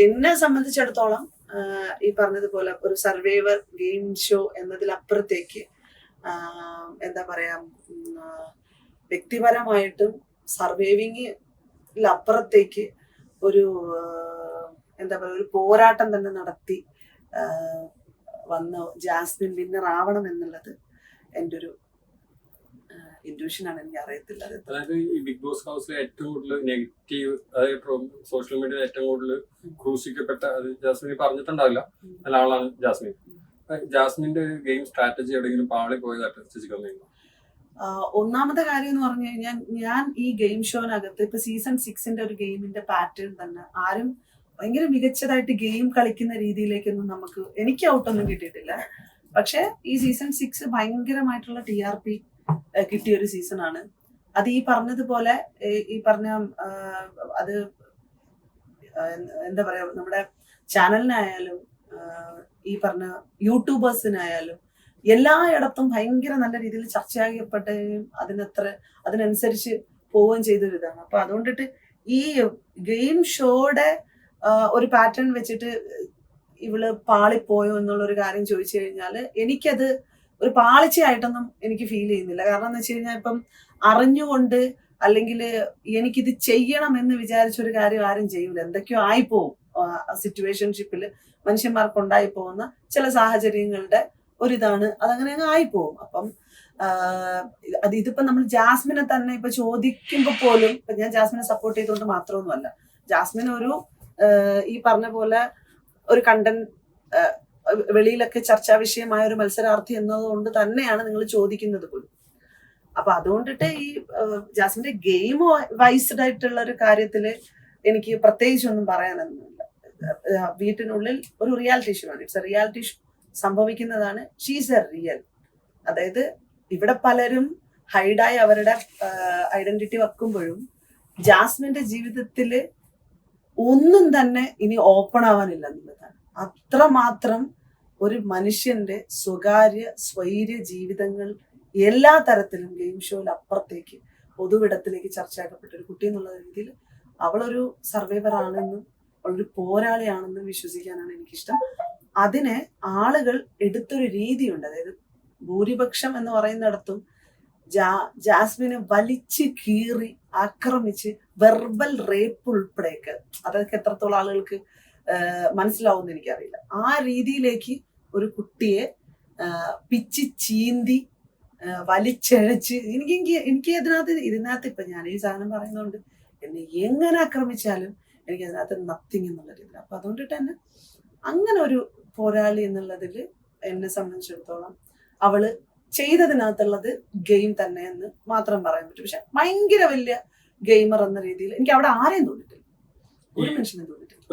എന്നെ സംബന്ധിച്ചിടത്തോളം ഈ പറഞ്ഞതുപോലെ ഒരു സർവൈവർ ഗെയിം ഷോ എന്നതിലപ്പുറത്തേക്ക് എന്താ പറയാ വ്യക്തിപരമായിട്ടും സർവൈവിങ് വ്യക്തിപരമായിട്ടും സർവൈവിങ്ങിലപ്പുറത്തേക്ക് ഒരു എന്താ പറയുക ഒരു പോരാട്ടം തന്നെ നടത്തി വന്ന് ജാസ്മിൻ വിന്നർ ആവണം എന്നുള്ളത് എന്റെ ഒരു ഇൻഡ്യൂഷനാണ് എനിക്ക് അറിയത്തില്ല. അത് അതായത് ഈ ബിഗ് ബോസ് ഹൗസിലെ ഏറ്റവും കൂടുതൽ നെഗറ്റീവ് അതായത് സോഷ്യൽ മീഡിയയിൽ ഏറ്റവും കൂടുതൽ ക്രൂശിക്കപ്പെട്ട അത് ജാസ്മിൻ പറഞ്ഞിട്ടുണ്ടാവില്ല. നല്ല ആളാണ് ജാസ്മിൻ. ജാസ്മിന്റെ ഗെയിം സ്ട്രാറ്റജി എവിടെയെങ്കിലും പാളി പോയതായിട്ട് ചേച്ചിക്കൊന്നു ഒന്നാമത്തെ കാര്യം എന്ന് പറഞ്ഞു കഴിഞ്ഞാൽ ഞാൻ ഈ ഗെയിം ഷോനകത്ത് ഇപ്പൊ സീസൺ സിക്സിന്റെ ഒരു ഗെയിമിന്റെ പാറ്റേൺ തന്നെ ആരും ഭയങ്കര മികച്ചതായിട്ട് ഗെയിം കളിക്കുന്ന രീതിയിലേക്കൊന്നും നമുക്ക് എനിക്ക് ഔട്ടൊന്നും കിട്ടിയിട്ടില്ല. പക്ഷെ ഈ സീസൺ സിക്സ് ഭയങ്കരമായിട്ടുള്ള ടി ആർ പി കിട്ടിയ ഒരു സീസൺ ആണ് അത് ഈ പറഞ്ഞതുപോലെ ഈ പറഞ്ഞ അത് എന്താ പറയാ നമ്മുടെ ചാനലിനായാലും ഈ പറഞ്ഞ യൂട്യൂബേഴ്സിനായാലും എല്ലായിടത്തും ഭയങ്കര നല്ല രീതിയിൽ ചർച്ചയാകപ്പെട്ടുകയും അതിനത്ര അതിനനുസരിച്ച് പോവുകയും ചെയ്തൊരു ഇതാണ്. അപ്പൊ അതുകൊണ്ടിട്ട് ഈ ഗെയിം ഷോയുടെ ഒരു പാറ്റേൺ വെച്ചിട്ട് ഇവൾ പാളിപ്പോയോ എന്നുള്ള ഒരു കാര്യം ചോദിച്ചു കഴിഞ്ഞാൽ എനിക്കത് ഒരു പാളിച്ചയായിട്ടൊന്നും എനിക്ക് ഫീൽ ചെയ്യുന്നില്ല. കാരണം എന്ന് വെച്ച് കഴിഞ്ഞാൽ ഇപ്പം അറിഞ്ഞുകൊണ്ട് അല്ലെങ്കിൽ എനിക്കിത് ചെയ്യണം എന്ന് വിചാരിച്ച ഒരു കാര്യം ആരും ചെയ്യൂല. എന്തൊക്കെയോ ആയിപ്പോവും. സിറ്റുവേഷൻഷിപ്പിൽ മനുഷ്യന്മാർക്ക് ഉണ്ടായി പോകുന്ന ചില സാഹചര്യങ്ങളുടെ ഒരിതാണ്. അതങ്ങനെ അങ്ങ് ആയിപ്പോവും. അപ്പം അത് ഇതിപ്പോ നമ്മൾ ജാസ്മിനെ തന്നെ ഇപ്പൊ ചോദിക്കുമ്പോൾ പോലും ഇപ്പൊ ഞാൻ ജാസ്മിനെ സപ്പോർട്ട് ചെയ്തുകൊണ്ട് മാത്രമൊന്നുമല്ല. ജാസ്മിൻ ഒരു ഈ പറഞ്ഞ പോലെ ഒരു കണ്ടന്റ് വെളിയിലൊക്കെ ചർച്ചാ വിഷയമായ ഒരു മത്സരാർത്ഥി എന്നതുകൊണ്ട് തന്നെയാണ് നിങ്ങൾ ചോദിക്കുന്നത് പോലും. അപ്പൊ അതുകൊണ്ടിട്ട് ഈ ജാസിന്റെ ഗെയിം വൈസ്ഡ് ആയിട്ടുള്ള ഒരു കാര്യത്തിൽ എനിക്ക് പ്രത്യേകിച്ച് ഒന്നും പറയാനൊന്നുമില്ല വീട്ടിനുള്ളിൽ ഒരു റിയാലിറ്റി ഷോ ആണ്. ഇറ്റ്സ് റിയാലിറ്റി ഷോ സംഭവിക്കുന്നതാണ്. ഷീസ് എ റിയൽ അതായത് ഇവിടെ പലരും ഹൈഡായി അവരുടെ ഐഡന്റിറ്റി വെക്കുമ്പോഴും ജാസ്മിന്റെ ജീവിതത്തിൽ ഒന്നും തന്നെ ഇനി ഓപ്പൺ ആവാനില്ല എന്നുള്ളതാണ്. അത്രമാത്രം ഒരു മനുഷ്യന്റെ സ്വകാര്യ സ്വൈര്യ ജീവിതങ്ങൾ എല്ലാ തരത്തിലും ഗെയിം ഷോയിൽ അപ്പുറത്തേക്ക് പൊതുവിടത്തിലേക്ക് ചർച്ചയാക്കപ്പെട്ട. ഒരു കുട്ടി എന്നുള്ള രീതിയിൽ അവളൊരു സർവൈവർ ആണെന്നും അവളൊരു പോരാളിയാണെന്നും വിശ്വസിക്കാനാണ് എനിക്കിഷ്ടം. അതിനെ ആളുകൾ എടുത്തൊരു രീതിയുണ്ട്. അതായത് ഭൂരിപക്ഷം എന്ന് പറയുന്നിടത്തും ജാ ജാസ്മിനെ വലിച്ച് കീറി ആക്രമിച്ച് വെർബൽ റേപ്പ് ഉൾപ്പെടെയൊക്കെ. അതൊക്കെ എത്രത്തോളം ആളുകൾക്ക് മനസ്സിലാവുമെന്ന് എനിക്കറിയില്ല. ആ രീതിയിലേക്ക് ഒരു കുട്ടിയെ പിച്ച് ചീന്തി വലിച്ചഴച്ച് എനിക്ക് എനിക്ക് എനിക്ക് ഇതിനകത്ത് ഇതിനകത്ത് ഇപ്പൊ ഞാൻ ഈ സാധനം പറയുന്നുണ്ട് എന്നെ എങ്ങനെ ആക്രമിച്ചാലും എനിക്ക് അതിനകത്ത് നത്തിങ് എന്നുള്ള രീതിയിൽ അപ്പൊ അതുകൊണ്ട് തന്നെ അങ്ങനെ ഒരു പോരാളി എന്നുള്ളതിൽ എന്നെ സംബന്ധിച്ചിടത്തോളം അവൾ ചെയ്തതിനകത്തുള്ളത് ഗെയിം തന്നെ എന്ന് മാത്രം പറയാൻ പറ്റും. പക്ഷെ ഭയങ്കര വലിയ ഗെയിമർ എന്ന രീതിയിൽ എനിക്ക് അവിടെ ആരെയും തോന്നിട്ടില്ല ഒരു മനുഷ്യനെ തോന്നിട്ടില്ല